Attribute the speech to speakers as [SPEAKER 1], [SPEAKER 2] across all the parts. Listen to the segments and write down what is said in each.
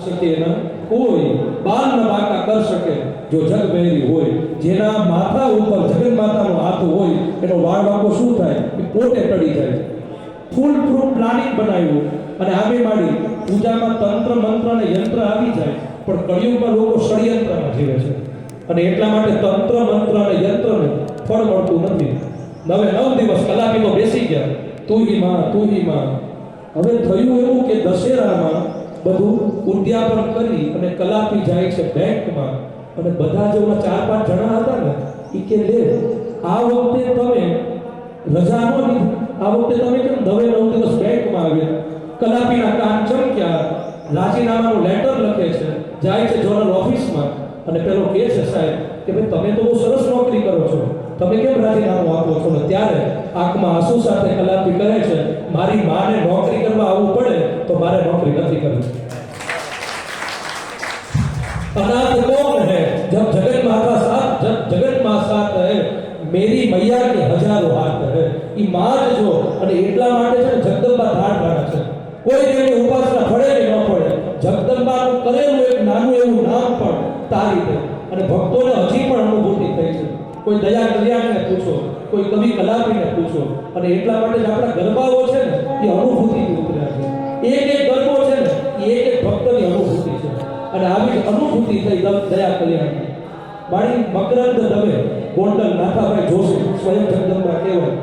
[SPEAKER 1] શકે ન કોઈ બાલ ન બાકા કર શકે, જો જગ મેરી હોય, જેના માથા ઉપર જગન માતાનો હાથ હોય, એનો વાળ વાંકો શું થાય? એ પોતે ટળી જાય. ફૂલ પ્રૂફ પ્લાનિંગ બનાવ્યું અને આવે માડી પૂજામાં તંત્ર, મંત્ર અને યંત્ર આવી જાય, પણ કળિયુગમાં લોકો ષડયંત્રમાં જીવે છે. અને એટલા માટે તંત્ર, મંત્ર અને યંત્રને ફળ મળતું નથી. નવે નવ દિવસ કલાપીઓ બેસી ગયા. તું માં તું માં. હવે થયું એવું કે દશેરામાં બધું ઉદ્યાપન કરી અને કલાપી જાય છે બેંકમાં. અને બધા જે ઓલા ચાર પાંચ જણા હતા ને એ કે લે, આ વખતે તમે રજા ન લીધી. આ વખતે તમે કેમ નવે નવ દિવસ બેંકમાં આવ્યા? કલાપીના કાન ચમક્યા. રાજીનામાનું લેટર લખે છે. જાય છે જોનલ ઓફિસમાં અને પેલો કહે છે, સાહેબ, કે ભાઈ તમે તો બહુ સરસ નોકરી કરો છો. તમે કેમ રાજીનામું આપો છો? ને ત્યારે આંખમાં આંસુ સાથે કલાપી કહે છે, મારી માને નોકરી કરવા આવવું મારે નોકરી નથી કરવી अनाथ कौन है जब जगत माता साथ जब जगत माँ साथ है मेरी मैया के હજારો હાથ है ઈ માં જ જો અને એટલા માટે છે ને જગદંબા ધાડ ધાડા છે કોઈ દેવની ઉપાસના પડે કે ન પડે જગદંબાનું કરેલું એક નાનું એવું નામ પણ તારી દે અને ભક્તોને હજી પણ અનુભૂતિ થઈ છે કોઈ દયા કલ્યાણને પૂછો કોઈ કવિ કલાપીને પૂછો અને એટલા માટે જ આપણા ગરબાઓ છે ને એ અનુભૂતિથી ઉતર્યા છે એક એક ગરબો છે ને, એ એક એક ભક્તની અનુભૂતિ છે. અને આવી અનુભૂતિ થઈ દયા કલ્યાણ મારી મકરંદ દવે ગોંડલ નાથાભાઈ જોશી, સ્વયં જગદંબા કહેવાય.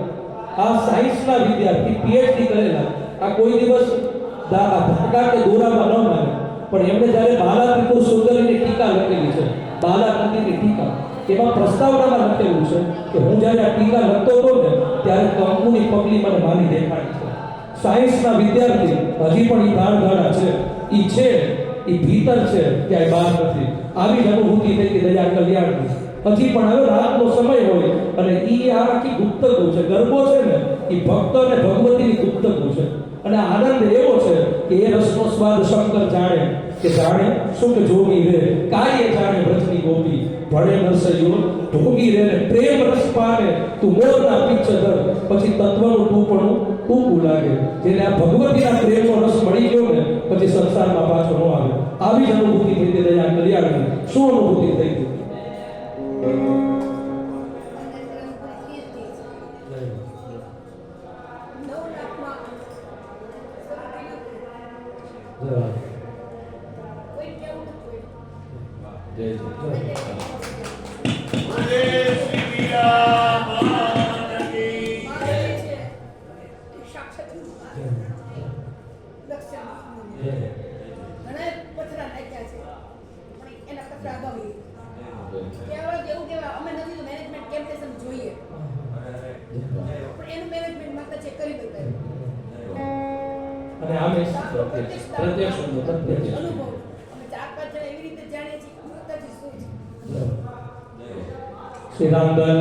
[SPEAKER 1] આ સાયન્સના વિદ્યાર્થી પીએચડી કરેલા. આ કોઈ દિવસ ધાગા કે દોરામાં ન માને પણ એમણે જ્યારે બાલા ત્રિપુર સુંદરીની ટીકા લખેલી છે, બાલા નંદીની ટીકા, એમાં પ્રસ્તાવનામાં લખેલું છે કે હું જ્યારે આ ટીકા લખતો હતો ને, ત્યારે કંકુની પગલી મને મારી દેખાડી છે. સાયન્સના વિદ્યાર્થી, હજી પણ ધાડ ધાડા છે. ઈ છે, ઈ ભીતર છે, ક્યાંય બહાર નથી. આવી જ અનુભૂતિ થઈ કે દયા કલ્યાણની. હજી પણ હવે રાતનો સમય હોય અને ઈ આ આખી ગુપ્તકો છે. ગરબો છે ને, ઈ ભક્ત અને ભગવતીની ગુપ્તકો છે. અને આનંદ એવો છે કે એ રસનો સ્વાદ શંકર જાણે, કે જાણે સુખ જોગી રે કાય જાણે વ્રતની ગોપી. ભણે નરસૈયો ભોગી રે પ્રેમ રસ પામે, તું મોરના પિચ્છધર પછી તત્વનું લાગે જેને આ ભગવતીના પ્રેમનો રસ મળી ગયો ને પછી સંસારમાં પાછો ન આવે આવી જ અનુભૂતિ થઈ હતી દયા કલ્યાણની શું અનુભૂતિ થઈ હતી જરા. જય જય. અને આમે પ્રત્યક્ષ અનુભવ, પ્રત્યક્ષ
[SPEAKER 2] અનુભવ. અમે ચાર પાંચ જણા એવી રીતે જાણીએ છીએ શું છે?
[SPEAKER 1] શ્રી રામમાં